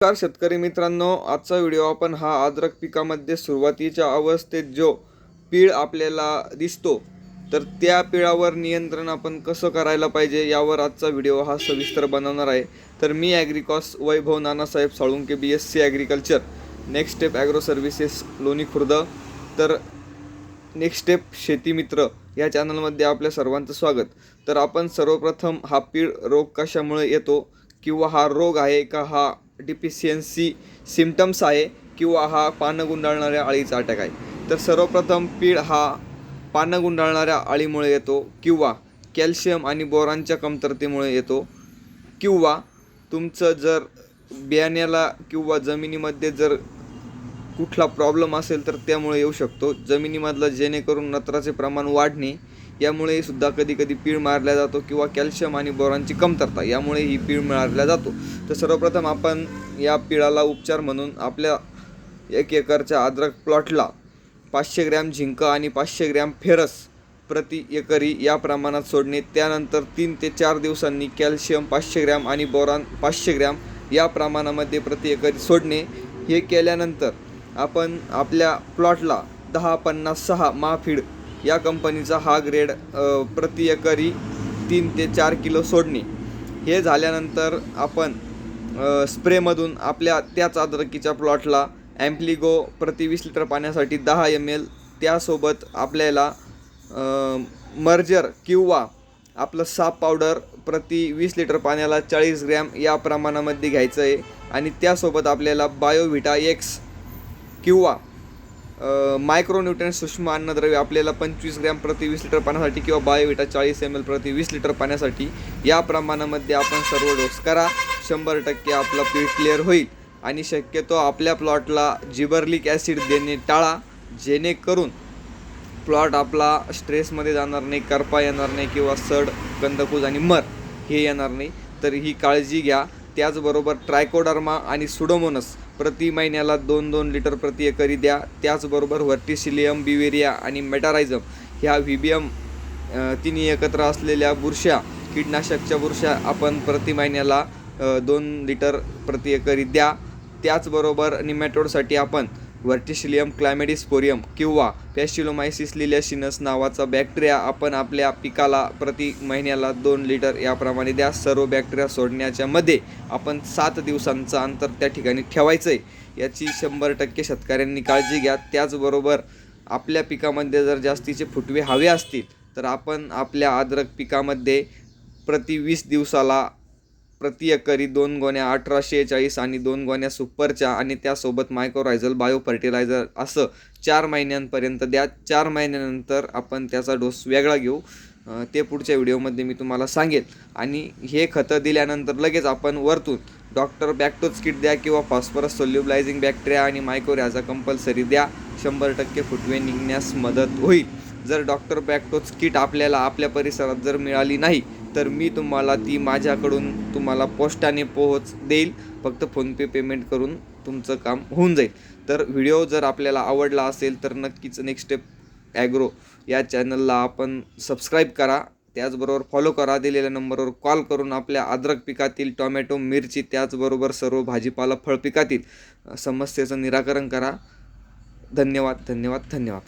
नमस्कार शेतकरी मित्रांनो आजचा व्हिडिओ आपण हा अद्रक पिकामध्ये सुरुवातीच्या अवस्थेत जो पीळ आपल्याला दिसतो तर त्या पिळावर नियंत्रण आपण कसं करायला पाहिजे यावर आजचा व्हिडिओ हा सविस्तर बनवणार आहे. तर मी agricos Vaibhav Nanasaheb Salunke B S C agriculture next step agro services Loni Khurd. तर नेक्स्ट स्टेप शेतीमित्र या चॅनलमध्ये आपल्या सर्वांचं स्वागत. तर आपण सर्वप्रथम हा पीळ रोग कशामुळे येतो किंवा हा रोग आहे का हा डिफिशियन्सी सिमटम्स आहे किंवा हा पानं गुंडाळणाऱ्या अळीचा अटॅक आहे. तर सर्वप्रथम पीळ हा पानं गुंडाळणाऱ्या अळीमुळे येतो किंवा कॅल्शियम आणि बोरांच्या कमतरतेमुळे येतो किंवा तुमचं जर बियाण्याला किंवा जमिनीमध्ये जर कुठला प्रॉब्लेम असेल तर त्यामुळे येऊ शकतो. जमिनीमधलं जेणेकरून नत्राचे प्रमाण वाढणे यामुळे सुद्धा कधी कधी पीळ मारल्या जातो किंवा कॅल्शियम आणि बोरांची कमतरता यामुळे ही पीळ मारल्या जातो. तर सर्वप्रथम आपण या पिळाला उपचार म्हणून आपल्या एक एकरच्या अद्रक प्लॉटला पाचशे ग्रॅम झिंक आणि पाचशे ग्रॅम फेरस प्रति एकरी या प्रमाणात सोडणे त्यानंतर तीन ते चार दिवसांनी कॅल्शियम पाचशे ग्रॅम आणि बोरान पाचशे ग्रॅम या प्रमाणामध्ये प्रति एकरी सोडणे हे केल्यानंतर आपण आपल्या प्लॉटला दहा पन्नास सहा महाफीड या कंपनीचा हा ग्रेड प्रति एकरी तीन ते चार किलो सोडणे. हे झाल्यानंतर आपण स्प्रेमधून आपल्या त्याच अद्रकीच्या प्लॉटला ॲम्प्लिगो प्रति वीस लिटर पाण्यासाठी दहा एम एल त्यासोबत आपल्याला मर्जर किंवा आपलं साप पावडर प्रति वीस लिटर पाण्याला चाळीस ग्रॅम या प्रमाणामध्ये घ्यायचं आहे. आणि त्यासोबत आपल्याला बायोव्हिटा एक्स किंवा मायक्रोन्यूट्रन सूक्ष्म अन्नद्रव्य आपल्याला पंचवीस ग्रॅम प्रति वीस लिटर पाण्यासाठी किंवा बायोविटा चाळीस एम एल प्रति वीस लिटर पाण्यासाठी या प्रमाणामध्ये आपण सर्व डोस करा. शंभर टक्के आपला पीठ क्लिअर होईल. आणि शक्यतो आपल्या प्लॉटला जिबर्लिक ॲसिड देणे टाळा. जेणेकरून प्लॉट आपला स्ट्रेसमध्ये जाणार नाही करपा येणार नाही किंवा सड कंदकूज आणि मर हे येणार नाही. तर ही काळजी घ्या. त्याचबरोबर ट्रायकोडर्मा आणि सुडोमोनस प्रति महिन्याला दोन दोन लिटर प्रति एकरी द्या. त्याचबरोबर व्हर्टिसिलियम बिवेरिया आणि मेटारायझम ह्या व्हीबीएम तिन्ही एकत्र असलेल्या बुरश्या कीटनाशकच्या बुरश्या आपण प्रति महिन्याला दोन लिटर प्रति एकरी द्या. त्याचबरोबर निमॅटोडसाठी आपण व्हर्टिशिलियम क्लायमेडिस्पोरियम किंवा पॅस्टिलोमायसिस लिलियाशिनस नावाचा बॅक्टेरिया आपण आपल्या पिकाला प्रति महिन्याला दोन लिटर याप्रमाणे द्या. सर्व बॅक्टेरिया सोडण्याच्या मध्ये आपण सात दिवसांचं अंतर त्या ठिकाणी ठेवायचं आहे याची शंभर टक्के शेतकऱ्यांनी काळजी घ्या. त्याचबरोबर आपल्या पिकामध्ये जर जास्तीचे फुटवे हवे असतील तर आपण आपल्या अद्रक पिकामध्ये प्रति वीस दिवसाला प्रतिएकरी दोन गोण्या अठराशे चाळीस आणि दोन गोण्या सुपरच्या आणि त्यासोबत मायक्रोरायझल बायो फर्टिलायझर असं चार महिन्यांपर्यंत द्या. चार महिन्यानंतर आपण त्याचा डोस वेगळा घेऊ. ते पुढच्या व्हिडिओमध्ये मी तुम्हाला सांगेल. आणि हे खतं दिल्यानंतर लगेच आपण वरतून डॉक्टर बॅक्टोच किट द्या किंवा फॉस्फरस सोल्युबलायझिंग बॅक्टेरिया आणि मायक्रोरॅझा कंपल्सरी द्या. शंभर टक्के फुटवे निघण्यास मदत होईल. जर डॉक्टर बॅक्टोच किट आपल्याला आपल्या परिसरात जर मिळाली नाही तर मी तुम्हाला ती माझ्याकडून तुम्हाला पोस्टाने पोहोच देईल. फक्त फोनपे पेमेंट करून तुमचं काम होऊन जाईल. तर व्हिडिओ जर आपल्याला आवडला असेल तर नक्कीच नेक्स्ट स्टेप ॲग्रो या चॅनलला आपण सबस्क्राईब करा. त्याचबरोबर फॉलो करा. दिलेल्या नंबरवर कॉल करून आपल्या अद्रक पिकातील टोमॅटो मिरची त्याचबरोबर सर्व भाजीपाला फळ पिकातील समस्येचं निराकरण करा. धन्यवाद धन्यवाद धन्यवाद.